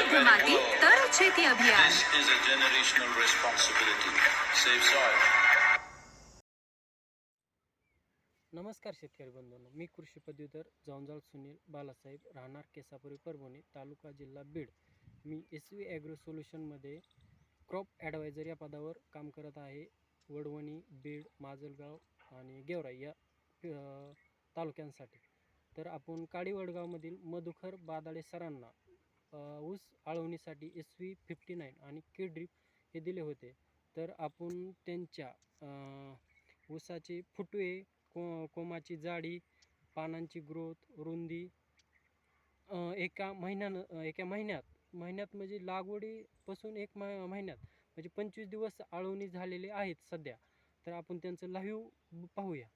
तर शेती अभियान. नमस्कार शेतकरी बंधूंनो मी कृषी पदवीधर जवंजाळ सुनील बालासाहेब राहणार केसापुरी परभणी तालुका जिल्हा बीड. मी एस व्ही ॲग्रो सोल्युशनमध्ये क्रॉप ॲडवायझर या पदावर काम करत आहे. वडवणी बीड माजलगाव आणि गेवराई या तालुक्यांसाठी. तर आपण काळी वडगावमधील मधुकर सरांना ऊस आळवणीसाठी एस व्ही फिफ्टी नाईन आणि के ड्रीप हे दिले होते. तर आपण त्यांच्या ऊसाचे फुटवे को कोमाची जाडी पानांची ग्रोथ रुंदी एका महिन्यानं एका महिन्यात महिन्यात म्हणजे लागवडीपासून एक म महिन्यात म्हणजे पंचवीस दिवस आळवणी झालेले आहेत सध्या. तर आपण त्यांचं लाईव्ह पाहूया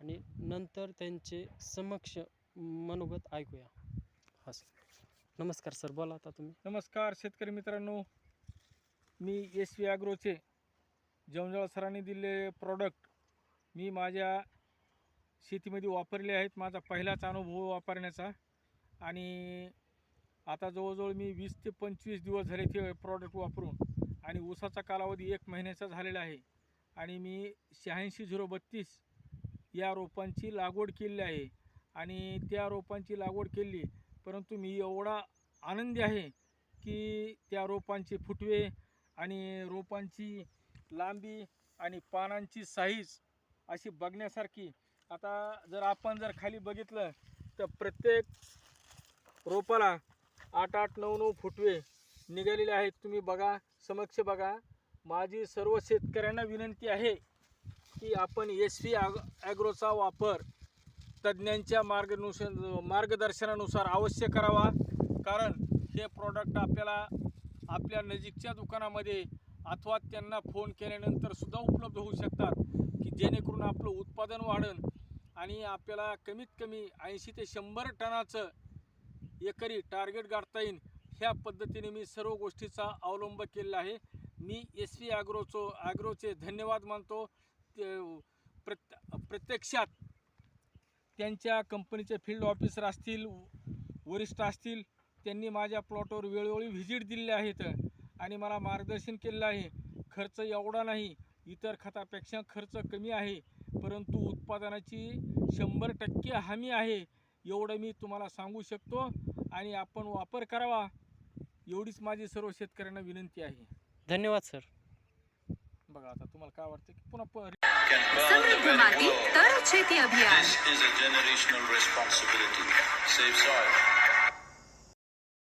आणि नंतर त्यांचे समक्ष मनोगत ऐकूया. हा सर. नमस्कार सर बोला आता तुम्ही. नमस्कार शेतकरी मित्रांनो. मी एस व्ही ॲग्रोचे जवंजळ सरांनी दिलेले प्रॉडक्ट मी माझ्या शेतीमध्ये वापरले आहेत. माझा पहिलाच अनुभव वापरण्याचा. आणि आता जवळजवळ मी वीस ते पंचवीस दिवस झाले ते प्रॉडक्ट वापरून. आणि ऊसाचा कालावधी एक महिन्याचा झालेला आहे. आणि मी शहाऐंशी झिरो बत्तीस या रोपांची लागवड केलेली आहे. आणि त्या रोपांची लागवड केली परंतु मी एवढा आनंदी आहे की त्या रोपांचे फुटवे आणि रोपांची लांबी आणि पानांची साईज अशी बघण्यासारखी. आता जर आपण जर खाली बघितलं तर प्रत्येक रोपाला आठ आठ नऊ नऊ फुटवे निघालेले आहेत. तुम्ही बघा समक्ष बघा. माझी सर्व शेतकऱ्यांना विनंती आहे की आपण एस व्ही आग ॲग्रोचा वापर तज्ज्ञांच्या मार्गनुसार मार्गदर्शनानुसार अवश्य करावा. कारण हे प्रॉडक्ट आपल्याला आपल्या नजीकच्या दुकानामध्ये अथवा त्यांना फोन केल्यानंतर सुद्धा उपलब्ध होऊ शकतात. की जेणेकरून आपलं उत्पादन वाढन आणि आपल्याला कमीत कमी ऐंशी ते शंभर टनाचं एकरी टार्गेट गाठता येईल ह्या पद्धतीने मी सर्व गोष्टीचा अवलंब केलेला आहे. मी एस व्ही ॲग्रोचो ॲग्रोचे धन्यवाद मानतो. ते प्रत्य प्रत्यक्षात त्यांच्या कंपनीचे फील्ड ऑफिसर असतील वरिष्ठ असतील त्यांनी माझ्या प्लॉटवर वेळोवेळी व्हिजिट दिलेले आहेत आणि मला मार्गदर्शन केलेलं आहे. खर्च एवढा नाही इतर खतापेक्षा खर्च कमी आहे परंतु उत्पादनाची शंभर टक्के हमी आहे एवढं मी तुम्हाला सांगू शकतो आणि आपण वापर करावा एवढीच माझी सर्व शेतकऱ्यांना विनंती आहे. धन्यवाद सर. बघा आता तुम्हाला काय वाटतं की पुन्हा समृद्ध माती तर शेती अभियान.